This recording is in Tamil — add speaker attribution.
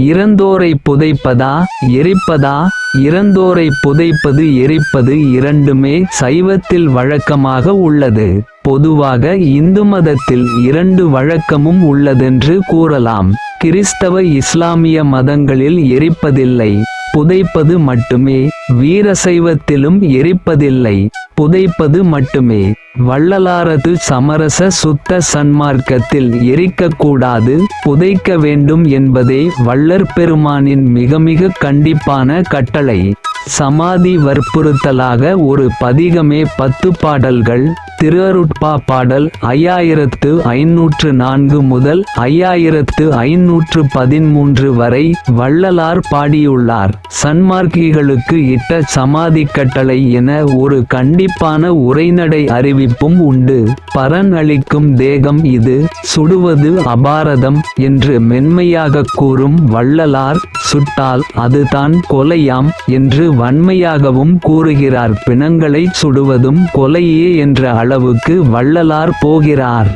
Speaker 1: இறந்தோரை புதைப்பதா? எரிப்பதா? இறந்தோரை புதைப்பது எரிப்பது இரண்டுமே சைவத்தில் வழக்கமாக உள்ளது. பொதுவாக இந்து மதத்தில் இரண்டு வழக்கமும் உள்ளதென்று கூறலாம். கிறிஸ்தவ இஸ்லாமிய மதங்களில் எரிப்பதில்லை. புதைப்பது மட்டுமே. வீரசைவத்திலும் எரிப்பதில்லை. புதைப்பது மட்டுமே. வள்ளலாரது சமரச சுத்த சன்மார்க்கத்தில் எரிக்கக்கூடாது புதைக்க வேண்டும் என்பதே வள்ளற் பெருமானின் மிக மிக கண்டிப்பான கட்டளை. சமாதி வற்புறுத்தலாக ஒரு பதிகமே பத்து பாடல்கள். திருவருட்பா பாடல் ஐயாயிரத்து ஐநூற்று நான்கு முதல் ஐயாயிரத்து ஐநூற்று பதிமூன்று வரை வள்ளலார் பாடியுள்ளார். சன்மார்க்கிகளுக்கு இட்ட சமாதி கட்டளை என ஒரு கண்டிப்பான உரைநடை அறிவிப்பும் உண்டு. பரன் அளிக்கும் தேகம் இது சுடுவது அபாரதம் என்று மென்மையாக கூறும் வள்ளலார் சுட்டால் அதுதான் கொலையாம் என்று வன்மையாகவும் கூறுகிறார். பிணங்களை சுடுவதும் கொலையே என்ற அளவுக்கு வள்ளலார் போகிறார்.